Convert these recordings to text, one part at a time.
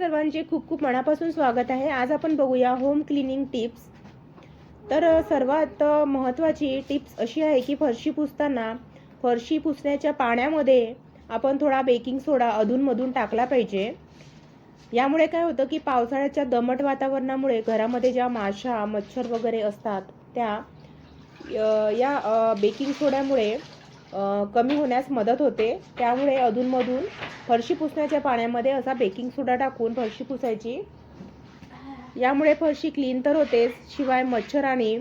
सर्वांचे खूप खूप मनापासून स्वागत आहे. आज आपण बघूया होम क्लिनिंग टिप्स तर सर्वात महत्त्वाची टिप्स अशी आहे की फरशी पुसताना फरशी पुसण्याच्या पाण्यामध्ये आपण थोडा बेकिंग सोडा अधूनमधून टाकला पाहिजे. यामुळे काय होतं की पावसाळ्याच्या दमट वातावरणामुळे घरामध्ये ज्या माशा मच्छर वगैरे असतात त्या या बेकिंग सोड्यामुळे कमी होण्यास मदत होते. त्यामुळे अधूनमधून फरशी पुसण्याच्या पाण्यामध्ये असा बेकिंग सोडा टाकून फरशी पुसायची. यामुळे फरशी क्लीन तर होतेच शिवाय मच्छर आणि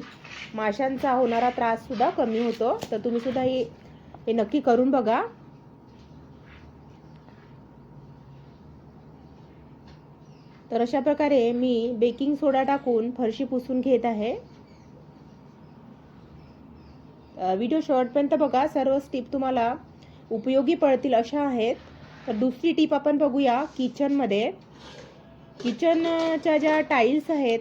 माशांचा होणारा त्रास सुद्धा कमी होतो. तर तुम्ही सुद्धा हे हे नक्की करून बघा. तर अशा प्रकारे मी बेकिंग सोडा टाकून फरशी पुसून घेत आहे. व्हिडिओ शॉर्टपर्यंत बघा. सर्व टिप तुम्हाला उपयोगी पडतील अशा आहेत. तर दुसरी टीप आपण बघूया किचनमध्ये किचनच्या ज्या टाईल्स आहेत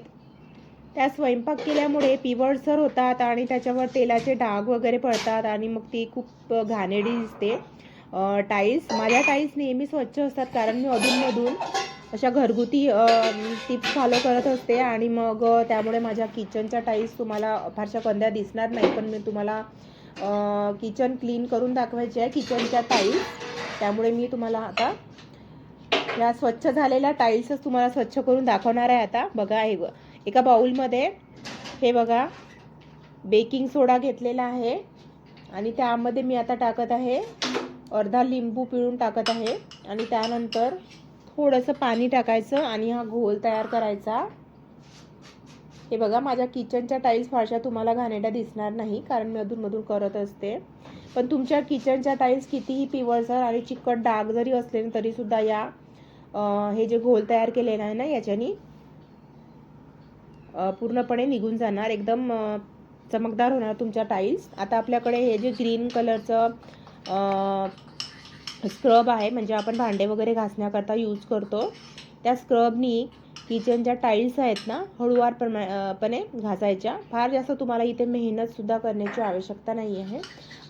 त्या स्वयंपाक केल्यामुळे पिवळसर होतात आणि त्याच्यावर तेलाचे डाग वगैरे पडतात आणि मग ती खूप घाणेरडी दिसते. टाईल्स माझ्या टाईल्स नेहमी स्वच्छ असतात कारण मी अधूनमधून अशा घरगुती टिप्स फॉलो करत असते आणि मग त्यामुळे माझ्या किचनच्या टाईल्स तुम्हाला फारशा कंद्या दिसणार नाही पण मी तुम्हाला किचन क्लीन करून दाखवायची आहे किचनच्या टाईल्स त्यामुळे मी तुम्हाला आता या स्वच्छ झालेल्या टाईल्सच तुम्हाला स्वच्छ करून दाखवणार आहे आता. बघा हे एका बाउलमध्ये हे बघा बेकिंग सोडा घेतलेला आहे. आणि त्यामध्ये मी आता टाकत आहे अर्धा लिंबू पिळून टाकत आहे. आणि त्यानंतर थोडंसं पाणी टाकायचं आणि हा घोल तयार करायचा. हे बघा माझ्या किचनच्या टाईल्स फारशा तुम्हाला घाणेरड्या दिसणार नाही कारण मी अधूनमधून करत असते. पण तुमच्या किचनच्या टाईल्स कितीही पिवळसर आणि चिकट डाग जरी असले तरीसुद्धा या हे जे घोल तयार केलेलं आहे ना याच्यानी पूर्णपणे निघून जाणार. एकदम चमकदार होणार तुमच्या टाईल्स आता आपल्याकडे हे जे ग्रीन कलरचं स्क्रब आहे म्हणजे आपण भांडे वगैरे घासण्याकरता यूज करतो. त्या स्क्रबनी किचनच्या टाईल्स आहेत ना हळूवार प्रमा- पणे घासायच्या. फार जास्त तुम्हाला इथे मेहनतसुद्धा करण्याची आवश्यकता नाही आहे.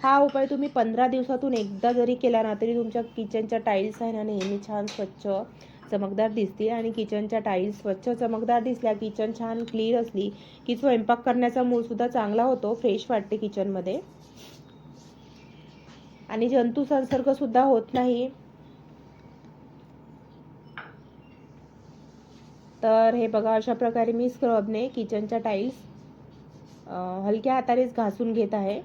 हा उपाय तुम्ही पंधरा दिवसातून एकदा जरी केला ना तरी तुमच्या किचनच्या टाईल्स आहे ना नेहमी छान स्वच्छ चमकदार दिसतील आणि किचनच्या टाईल्स स्वच्छ चमकदार दिसल्या किचन छान क्लीन असली की स्वयंपाक करण्याचा मूडसुद्धा चांगला होतो फ्रेश वाटते किचनमध्ये. आणि जंतू संसर्ग सुद्धा होत नाही. तर हे बघा अशा प्रकारे मी स्क्रबने किचनच्या टाईल्स हलक्या हातानेच घासून घेत आहे.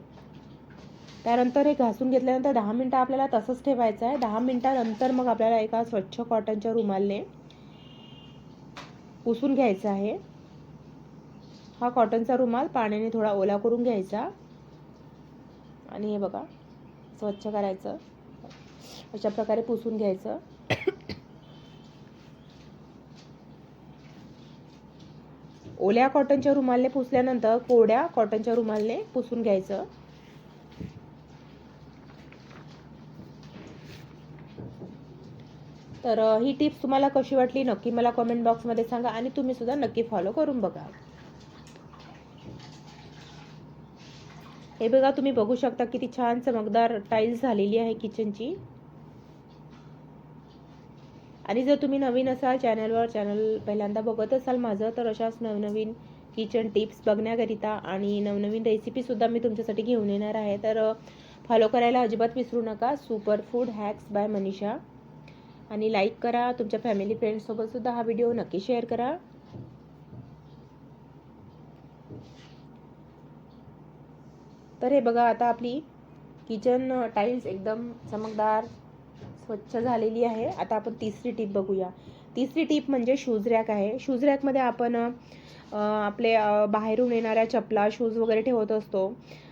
त्यानंतर हे घासून घेतल्यानंतर दहा मिनटं आपल्याला तसंच ठेवायचं आहे. दहा मिनटानंतर मग आपल्याला एका स्वच्छ कॉटनच्या रुमालने पुसून घ्यायचं आहे. हा कॉटनचा रुमाल पाण्याने थोडा ओला करून घ्यायचा. आणि हे बघा स्वच्छ करायचं. अशा प्रकारे पुसून घ्यायचं. ओल्या कॉटनच्या रुमालने पुसल्यानंतर कोड्या कॉटनच्या रुमालने पुसून घ्यायचं. तर ही टिप्स तुम्हाला कशी वाटली नक्की मला कमेंट बॉक्समध्ये सांगा आणि तुम्ही सुद्धा नक्की फॉलो करून बघा. हे बघा तुम्ही बघू शकता किती छान चमकदार टाईल्स झालेली आहे किचनची आणि जर तुम्ही नवीन असाल चॅनलवर चॅनल पहिल्यांदा बघत असाल माझं तर अशाच नवनवीन किचन टिप्स बघण्याकरिता आणि नवनवीन रेसिपीसुद्धा मी तुमच्यासाठी घेऊन येणार आहे. तर फॉलो करायला अजिबात विसरू नका. Super food hacks by Manisha. आणि लाईक करा. तुमच्या फॅमिली फ्रेंड्ससोबतसुद्धा हा व्हिडिओ नक्की शेअर करा. तर हे बघा आता आपली किचन टाईल्स एकदम चमकदार स्वच्छ झालेली आहे. आता आपण तिसरी टीप बघूया. तिसरी टीप म्हणजे शूज रॅक आहे. शूज रॅकमध्ये आपण आपले बाहेरून येणाऱ्या चपला शूज वगैरे ठेवत असतो.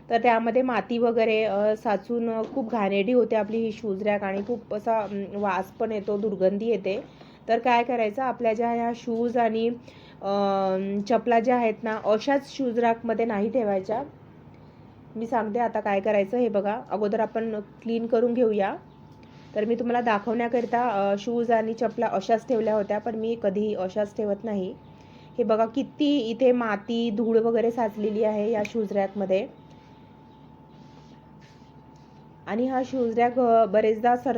तर त्यामध्ये माती वगैरे साचून खूप घाणेरडी होते आपली ही शूज रॅक आणि खूप असा वास पण येतो दुर्गंधी येते. तर काय करायचं? आपल्या ज्या ह्या शूज आणि चपला ज्या आहेत ना अशाच शूज रॅकमध्ये नाही ठेवायच्या. मी सांगते आता काय करायचं हे बघा. अगोदर आपण क्लीन करून घेऊया. तर मी तुम्हाला दाखवण्याकरिता शूज आणि चपला अशाच ठेवल्या होत्या पण मी कधीही अशाच ठेवत नाही. हे बघा किती इथे माती धूळ वगैरे साचलेली आहे या शूज रॅकमध्ये आणि हा शूज रॅक बरेचदा सर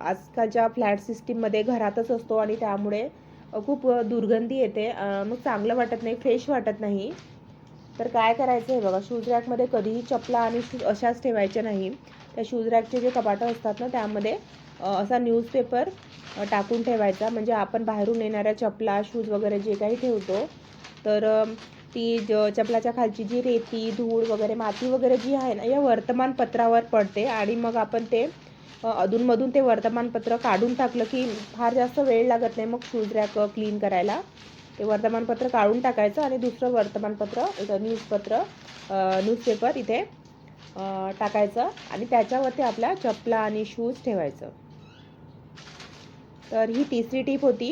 आजकालच्या फ्लॅट सिस्टीममध्ये घरातच असतो आणि त्यामुळे खूप दुर्गंधी येते. मग चांगलं वाटत नाही फ्रेश वाटत नाही. तर काय करायचं आहे बघा शूज रॅकमध्ये कधीही चपला आणि शूज अशाच ठेवायच्या नाही. त्या शूज रॅकचे जे कपाटं असतात ना त्यामध्ये असा न्यूजपेपर टाकून ठेवायचा. म्हणजे आपण बाहेरून येणाऱ्या चपला शूज वगैरे जे काही ठेवतो तर ती ज चपलाच्या खालची जी रेती धूळ वगैरे माती वगैरे जी आहे ना या वर्तमानपत्रावर पडते. आणि मग आपण ते अधूनमधून ते वर्तमानपत्र काढून टाकलं की फार जास्त वेळ लागत नाही मग शूज रॅक क्लीन करायला. ते वर्तमानपत्र काढून टाकायचं आणि दुसरं वर्तमानपत्र न्यूजपत्र न्यूजपेपर इथे टाकायचं आणि त्याच्यावरती आपल्या चपला आणि शूज ठेवायचं. तर ही तिसरी टीप होती.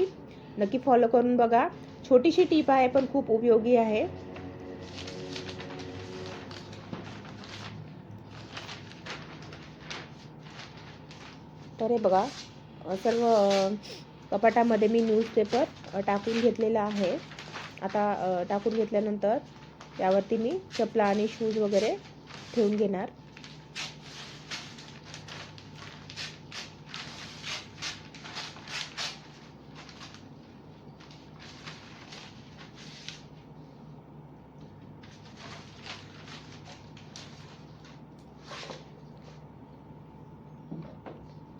नक्की फॉलो करून बघा. छोटीशी टीप आहे पण खूप उपयोगी आहे. तर हे बघा सर्व कपाटामध्ये मी न्यूजपेपर टाकून घेतलेला आहे. आता टाकून घेतल्यानंतर त्यावरती मी चपला आणि शूज वगैरे ठेवून घेणार.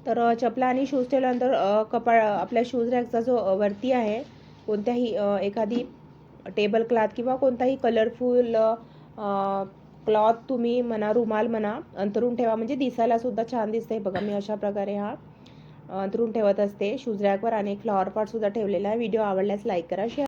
तर चपला आणि शूज ठेवल्यानंतर कपाळ कपा आपल्या शूज रॅकचा जो वरती आहे कोणत्याही एखादी टेबल क्लॉथ किंवा कोणताही कलरफुल क्लॉथ तुम्ही म्हणा रुमाल म्हणा अंतरून ठेवा. म्हणजे दिसायला सुद्धा छान दिसते बघा मी अशा प्रकारे हा अंतरून ठेवत असते. शूज रॅकवर आणि फ्लॉवर पॉट सुद्धा ठेवलेला आहे. व्हिडिओ आवडल्यास लाईक करा शेअर